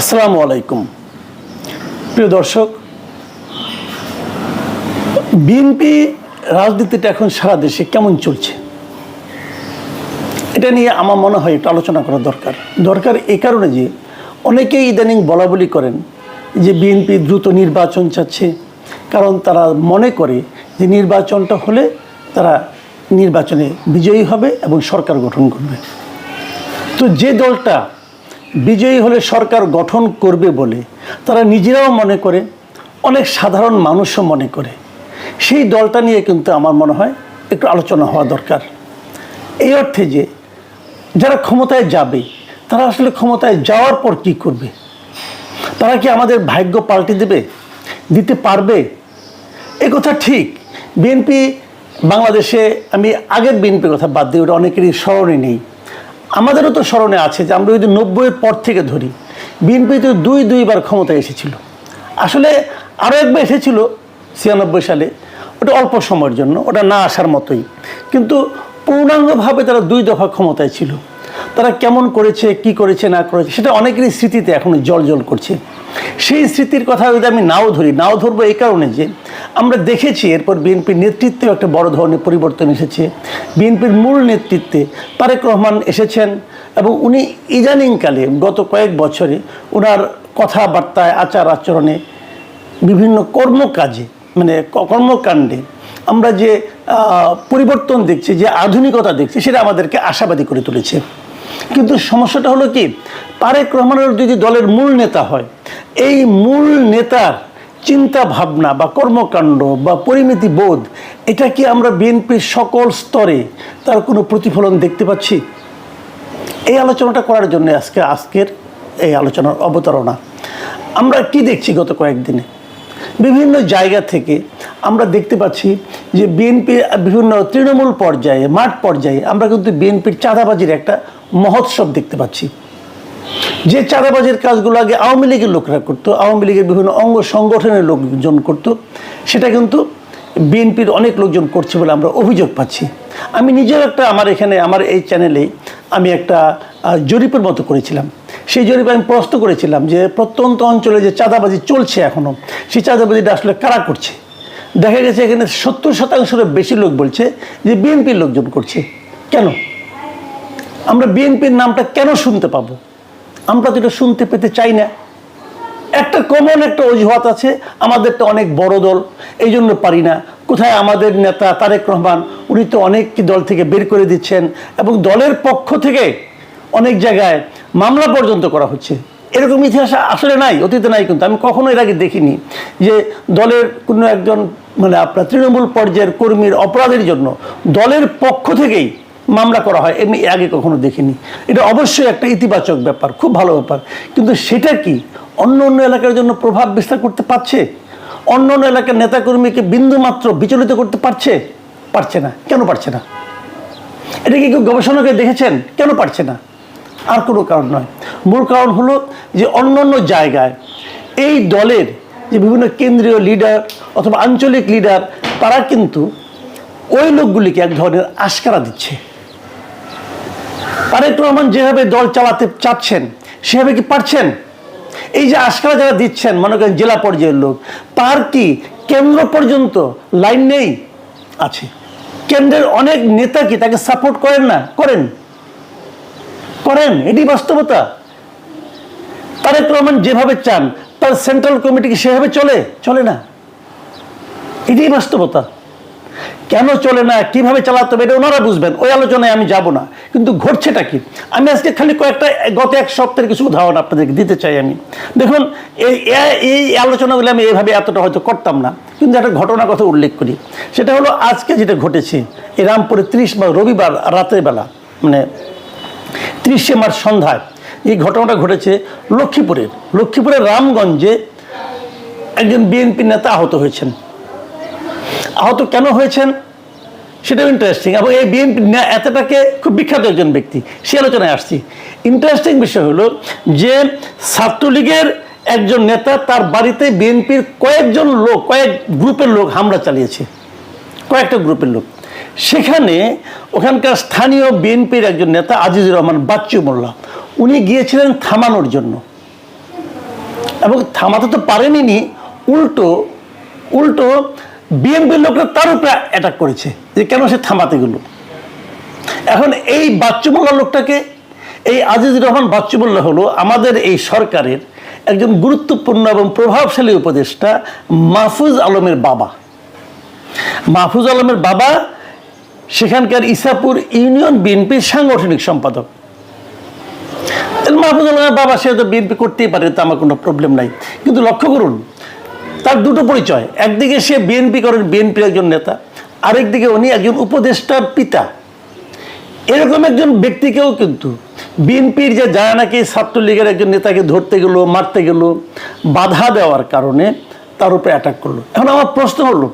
আসসালামু আলাইকুম। প্রিয় দর্শক, বিএনপি রাজনীতিটা এখন সারা দেশে কেমন চলছে? এটা নিয়ে আমার মনে হয় একটু আলোচনা করা দরকার। দরকার এই কারণে যে অনেকেই ইদানিং বলা বলি করেন যে বিএনপি দ্রুত নির্বাচন চাচ্ছে, কারণ তারা মনে করে যে নির্বাচনটা হলে তারা নির্বাচনে বিজয়ী হবে এবং সরকার গঠন করবে। তো যে দলটা বিজয়ী হলে সরকার গঠন করবে বলে তারা নিজেরাও মনে করে, অনেক সাধারণ মানুষও মনে করে। সেই দলটা নিয়ে কিন্তু আমার মনে হয় একটু আলোচনা হওয়া দরকার। এই অর্থে যে যারা ক্ষমতায় যাবে, তারা আসলে ক্ষমতায় যাওয়ার পর কি করবে? তারা কি আমাদের ভাগ্য পাল্টে দেবে? দিতে পারবে? কথা ঠিক। বিএনপি, বাংলাদেশে আমি আগের বিএনপির কথা বাদ দিই ওটা অনেকেরই স্মরণে নেই। আমাদেরও তো স্মরণে আছে যে আমরা যদি নব্বইয়ের পর থেকে ধরি। বিএনপি তো দুই, দুইবার ক্ষমতায় এসেছিল। আসলে আরও একবার এসেছিল ছিয়ানব্বই সালে। ওটা অল্প সময়ের জন্য, ওটা না আসার মতোই। কিন্তু পূর্ণাঙ্গভাবে তারা দুই দফা ক্ষমতায় ছিল। তারা কেমন করেছে, কি করেছে, না করেছে, সেটা অনেকেরই স্মৃতিতে এখন জল জল করছে। সেই স্মৃতির কথা যদি আমি নাও ধরি, নাও ধরবো এই কারণে যে আমরা দেখেছি এরপর বিএনপির নেতৃত্বেও একটা বড় ধরনের পরিবর্তন এসেছে। বিএনপির মূল নেতৃত্বে তারেক রহমান এসেছেন এবং উনি ইদানিংকালে গত কয়েক বছরে ওনার কথাবার্তায়, আচার আচরণে বিভিন্ন কর্মকাজে মানে কর্মকাণ্ডে আমরা যে পরিবর্তন দেখছি, যে আধুনিকতা দেখছি, সেটা আমাদেরকে আশাবাদী করে তুলেছে। কিন্তু সমস্যাটা হলো কি? তারেক রহমানের যদি দলের মূল নেতা হয়, এই মূল নেতার চিন্তা ভাবনা বা কর্মকাণ্ড বা পরিমিতি বোধ, এটা কি আমরা বিএনপির সকল স্তরে তার কোনো প্রতিফলন দেখতে পাচ্ছি? এই আলোচনাটা করার জন্য আজকে, আজকের এই আলোচনার অবতারণা। আমরা কি দেখছি গত কয়েকদিনে? বিভিন্ন জায়গা থেকে আমরা দেখতে পাচ্ছি যে বিএনপি বিভিন্ন তৃণমূল পর্যায়ে, মাঠ পর্যায়ে আমরা কিন্তু বিএনপির চাঁদাবাজির একটা মহোৎসব দেখতে পাচ্ছি। যে চাঁদাবাজির কাজগুলো আগে আওয়ামী লীগের লোকরা করতো, আওয়ামী লীগের বিভিন্ন অঙ্গ সংগঠনের লোকজন করতো, সেটা কিন্তু বিএনপির অনেক লোকজন করছে বলে আমরা অভিযোগ পাচ্ছি। আমি নিজেও একটা আমার এখানে, আমার এই চ্যানেলে আমি একটা জরিপের মতো করেছিলাম। সেই জরিপে আমি প্রশ্ন করেছিলাম যে প্রত্যন্ত অঞ্চলে যে চাঁদাবাজি চলছে এখনও সেই চাঁদাবাজিটা আসলে কারা করছে? দেখা গেছে এখানে সত্তর শতাংশের বেশি লোক বলছে যে বিএনপির লোকজন করছে। কেন? আমরা বিএনপির নামটা কেন শুনতে পাবো? আমরা তো এটা শুনতে পেতে চাই না। একটা কমন একটা অজুহাত আছে আমাদের তো অনেক বড় দল এই জন্য পারি না। কোথায় আমাদের নেতা তারেক রহমান, উনি তো অনেক দল থেকে বের করে দিচ্ছেন এবং দলের পক্ষ থেকে অনেক জায়গায় মামলা পর্যন্ত করা হচ্ছে। এরকম ইতিহাস আসলে নাই, অতীতে নাই কিন্তু। আমি কখনো এর আগে দেখিনি যে দলের কোনো একজন মানে আপনার তৃণমূল পর্যায়ের কর্মীর অপরাধের জন্য দলের পক্ষ থেকেই মামলা করা হয়। এমনি আগে কখনো দেখিনি। এটা অবশ্যই একটা ইতিবাচক ব্যাপার, খুব ভালো ব্যাপার। কিন্তু সেটা কি? অন্য অন্য এলাকার জন্য প্রভাব বিস্তার করতে পারছে? অন্য অন্য এলাকার নেতাকর্মীকে বিন্দুমাত্র বিচলিত করতে পারছে? পারছে না। কেন পারছে না? এটা কি কেউ গবেষণা করে দেখেছেন? কেন পারছে না? আর কোনো কারণ নয়। মূল কারণ হলো যে অন্য অন্য জায়গায় এই দলের যে বিভিন্ন কেন্দ্রীয় লিডার অথবা আঞ্চলিক লিডার তারা কিন্তু ওই লোকগুলিকে এক ধরনের আশকারা দিচ্ছে। তারেক রহমান যেভাবে দল চালাতে চাচ্ছেন, সেভাবে কি পারছেন? এই যে আশকারা যারা দিচ্ছেন, মনে করেন জেলা পর্যায়ের লোক, তার কি কেন্দ্র পর্যন্ত লাইন নেই? আছে। কেন্দ্রের অনেক নেতা কি তাকে সাপোর্ট করেন না? করেন। করেন এটি বাস্তবতা। তারেক রহমান যেভাবে চান, তার সেন্ট্রাল কমিটি কি সেভাবে চলে? চলে না। এটাই বাস্তবতা। কেন চলে না? কীভাবে চালাতে হবে? এটা ওনারা বুঝবেন। ওই আলোচনায় আমি যাব না। কিন্তু ঘটছেটা কি? আমি আজকে খালি কয়েকটা, গত এক সপ্তাহের কিছু উদাহরণ আপনাদেরকে দিতে চাই আমি। দেখুন, এই এই আলোচনাগুলো আমি এভাবে এতটা হয়তো করতাম না। কিন্তু একটা ঘটনার কথা উল্লেখ করি। সেটা হলো, আজকে যেটা ঘটেছে, এই রামপুরে ত্রিশ বা রবিবার রাতের বেলা মানে ত্রিশে মার্চ সন্ধ্যায়, এই ঘটনাটা ঘটেছে লক্ষ্মীপুরের। লক্ষ্মীপুরের রামগঞ্জে একজন বিএনপি নেতা আহত হয়েছেন। আহত কেন হয়েছেন? সেটাও ইন্টারেস্টিং এবং এই বিএনপি এতটাকে খুব বিখ্যাত একজন ব্যক্তি। সে আলোচনায় আসছি। ইন্টারেস্টিং বিষয় হলো যে ছাত্রলীগের একজন নেতা তার বাড়িতে বিএনপির কয়েকজন লোক, কয়েক গ্রুপের লোক হামলা চালিয়েছে। কয়েকটা গ্রুপের লোক। সেখানে ওখানকার স্থানীয় বিএনপির একজন নেতা আজিজুর রহমান বাচ্চু মোল্লা, উনি গিয়েছিলেন থামানোর জন্য। এবং থামাতে তো পারেনি উল্টো উল্টো বিএনপির লোকরা তার উপরে অ্যাটাক করেছে যে কেন সে থামাতে গেল? এখন এই বাচ্চুমোল্লা লোকটাকে, এই আজিজুর রহমান বাচ্চুমোল্লা হলো আমাদের এই সরকারের একজন গুরুত্বপূর্ণ এবং প্রভাবশালী উপদেষ্টা মাহফুজ আলমের বাবা। মাহফুজ আলমের বাবা সেখানকার ইসাপুর ইউনিয়ন বিএনপির সাংগঠনিক সম্পাদক। মাহফুজ আলমের বাবা, সে তো বিএনপি করতেই পারে তো আমার কোনো প্রবলেম নাই। কিন্তু লক্ষ্য করুন তার দুটো পরিচয়। একদিকে সে বিএনপি করেন বিএনপির একজন নেতা। আরেকদিকে উনি একজন উপদেষ্টার পিতা। এরকম একজন ব্যক্তিকেও কিন্তু বিএনপির যে যায় নাকি ছাত্রলীগের একজন নেতাকে ধরতে গেল, মারতে গেল, বাধা দেওয়ার কারণে তার উপরে অ্যাটাক করল। এখন আমার প্রশ্ন হলো,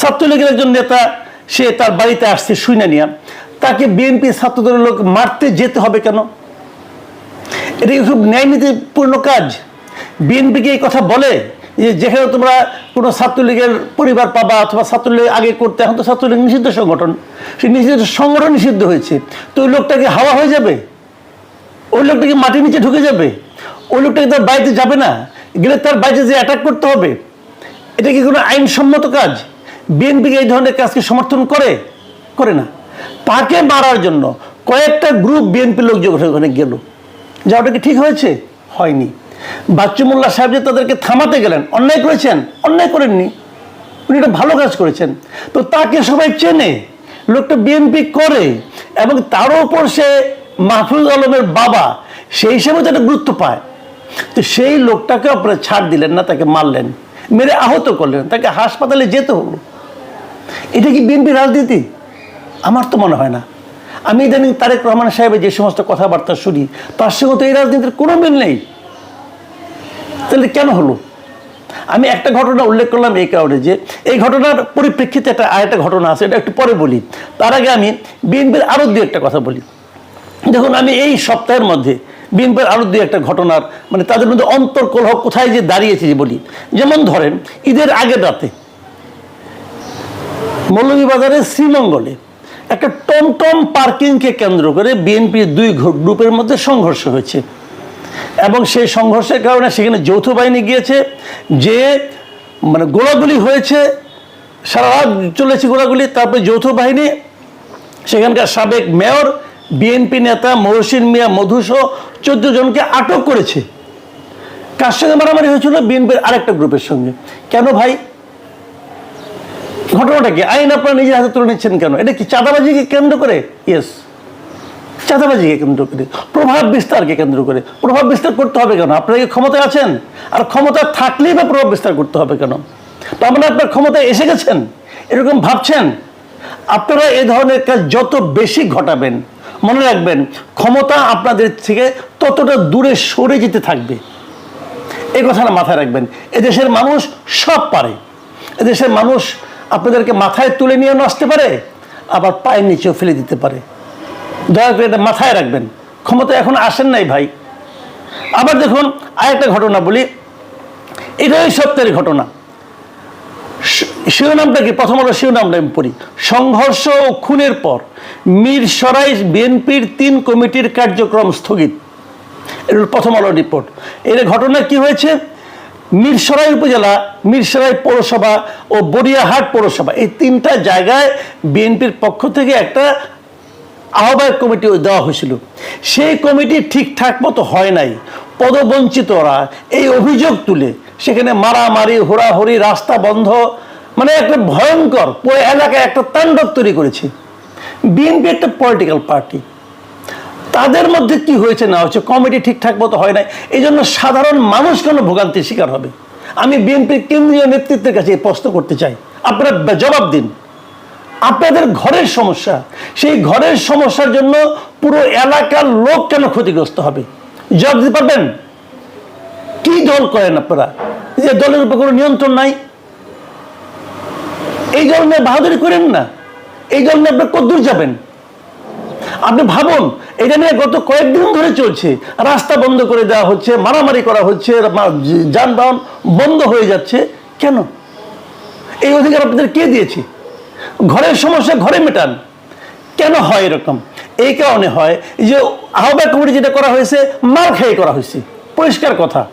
ছাত্রলীগের একজন নেতা, সে তার বাড়িতে আসছে শুনে নিয়ে, তাকে বিএনপি ছাত্রদলের লোক মারতে যেতে হবে কেন? এটা খুব ন্যায়নীতিপূর্ণ কাজ? বিএনপিকে এই কথা বলে? যে যেখানে তোমরা কোনো ছাত্রলীগের পরিবার পাবা অথবা ছাত্রলীগ আগে করতে, এখন তো ছাত্রলীগ নিষিদ্ধ সংগঠন। সেই নিষিদ্ধ সংগঠন নিষিদ্ধ হয়েছে। তো ওই লোকটাকে হাওয়া হয়ে যাবে? ওই লোকটাকে মাটির নিচে ঢুকে যাবে? ওই লোকটাকে তার বাড়িতে যাবে না? গেলে তার বাড়িতে যে অ্যাটাক করতে হবে, এটা কি কোনো আইনসম্মত কাজ? বিএনপিকে এই ধরনের কাজকে সমর্থন করে? করে না। তাকে মারার জন্য কয়েকটা গ্রুপ বিএনপি লোক ওখানে গেল। যা ওটা কি ঠিক হয়েছে? হয়নি। বাচ্চু মোল্লা সাহেব যে তাদেরকে থামাতে গেলেন, অন্যায় করেছেন? অন্যায় করেননি। উনি একটা ভালো কাজ করেছেন। তো তাকে সবাই চেনে, লোকটা বিএনপি করে, এবং তার উপর সে মাহফুজ আলমের বাবা, সেই হিসেবে তো একটা গুরুত্ব পায়। তো সেই লোকটাকে আপনারা ছাড় দিলেন না, তাকে মারলেন, মেরে আহত করলেন, তাকে হাসপাতালে যেতে হলো। এটা কি বিএনপি রাজনীতি? আমার তো মনে হয় না। আমি ইদানিং তারেক রহমান সাহেবের যে সমস্ত কথাবার্তা শুনি, তার সঙ্গে তো এই রাজনীতির কোনো মিল নেই। তাহলে কেন হলো? আমি একটা ঘটনা উল্লেখ করলাম এই কারণে যে, এই ঘটনার পরিপ্রেক্ষিতে একটা আরেকটা ঘটনা আছে, এটা একটু পরে বলি। তার আগে আমি বিএনপির আরও দু একটা কথা বলি। দেখুন, আমি এই সপ্তাহের মধ্যে বিএনপির আরও দু একটা ঘটনার মানে তাদের মধ্যে অন্তর্কলহ কোথায় যে দাঁড়িয়েছে যে বলি। যেমন ধরেন, ঈদের আগের রাতে মৌলভীবাজারের শ্রীমঙ্গলে একটা টমটম পার্কিংকে কেন্দ্র করে বিএনপির দুই গ্রুপের মধ্যে সংঘর্ষ হয়েছে। এবং সেই সংঘর্ষের কারণে সেখানে যৌথ বাহিনী গিয়েছে, যে মানে গোলাগুলি হয়েছে, সারা রাত চলেছে গোলাগুলি, তারপরে যৌথ বাহিনী, সেখানকার সাবেক মেয়র, বিএনপি নেতা মহসিন মিয়া মধুসহ চোদ্দ জনকে আটক করেছে। কার সঙ্গে মারামারি হয়েছিল? বিএনপির আরেকটা গ্রুপের সঙ্গে। কেন ভাই? ঘটনাটা কি? আইন আপনারা নিজের হাতে তুলে নিচ্ছেন কেন? এটা কি চাঁদাবাজিকে কেন্দ্র করে? ইয়েস চাঁদাবাজিকে কেন্দ্র করে, প্রভাব বিস্তারকে কেন্দ্র করে। প্রভাব বিস্তার করতে হবে কেন? আপনারা কি ক্ষমতায় আছেন? আর ক্ষমতা থাকলেই বা প্রভাব বিস্তার করতে হবে কেন? তো মানে আপনার ক্ষমতায় এসে গেছেন? এরকম ভাবছেন? আপনারা এ ধরনের কাজ যত বেশি ঘটাবেন, মনে রাখবেন, ক্ষমতা আপনাদের থেকে ততটা দূরে সরে যেতে থাকবে। এই কথাটা মাথায় রাখবেন। এদেশের মানুষ সব পারে। এদেশের মানুষ আপনাদেরকে মাথায় তুলে নিয়ে আসতে পারে আবার পায়ের নিচেও ফেলে দিতে পারে। দয়া করে এটা মাথায় রাখবেন। ক্ষমতা এখন আসেন নাই ভাই। আবার দেখুন, আরেকটা ঘটনা বলি। এটা এই সপ্তাহের ঘটনা। শিরোনামটা কি? প্রথম হলো শিরোনামটা আমি পড়ি। সংঘর্ষ ও খুনের পর মীর সরাই বিএনপির তিন কমিটির কার্যক্রম স্থগিত। এটা প্রথম আলো রিপোর্ট এর ঘটনা কি হয়েছে? মিরসরাই উপজেলা মিরসরাই পৌরসভা ও বরিয়াহাট পৌরসভা। এই তিনটা জায়গায় বিএনপির পক্ষ থেকে একটা আহ্বায়ক কমিটি দেওয়া হয়েছিল। সেই কমিটি ঠিকঠাক মতো হয় নাই। পদবঞ্চিতরা এই অভিযোগ তুলে সেখানে মারামারি, হোড়াহড়ি, রাস্তা বন্ধ মানে একটা ভয়ঙ্কর পুরো এলাকায় একটা তাণ্ডব তৈরি করেছে। বিএনপি একটা পলিটিক্যাল পার্টি তাদের মধ্যে কি হয়েছে না হচ্ছে কমিটি ঠিকঠাক মতো হয় নাই এই জন্য সাধারণ মানুষ কেন ভোগান্তির শিকার হবে। আমি বিএনপির কেন্দ্রীয় নেতৃত্বের কাছে এই প্রশ্ন করতে চাই। আপনারা জবাব দিন। আপনাদের ঘরের সমস্যা। সেই ঘরের সমস্যার জন্য পুরো এলাকার লোক কেন ক্ষতিগ্রস্ত হবে? জবাব দিতে পারবেন? কি দল করেন আপনারা? যে দলের উপর কোনো নিয়ন্ত্রণ নাই। এই নিয়ে বাহাদুরি করেন না। এই নিয়ে আপনার কদ্দূর যাবেন? আপনি ভাবুন, এটা নিয়ে গত কয়েকদিন ধরে চলছে। রাস্তা বন্ধ করে দেওয়া হচ্ছে, মারামারি করা হচ্ছে যানবাহন বন্ধ হয়ে যাচ্ছে। কেন? এই অধিকার আপনাদের কে দিয়েছে? ঘরের সমস্যা, ঘরে মেটান। কেন হয় এরকম? এই কারণে হয় যে আহ্বায়ক কমিটি যেটা করা হয়েছে মার খেয়ে করা হয়েছে। পরিষ্কার কথা।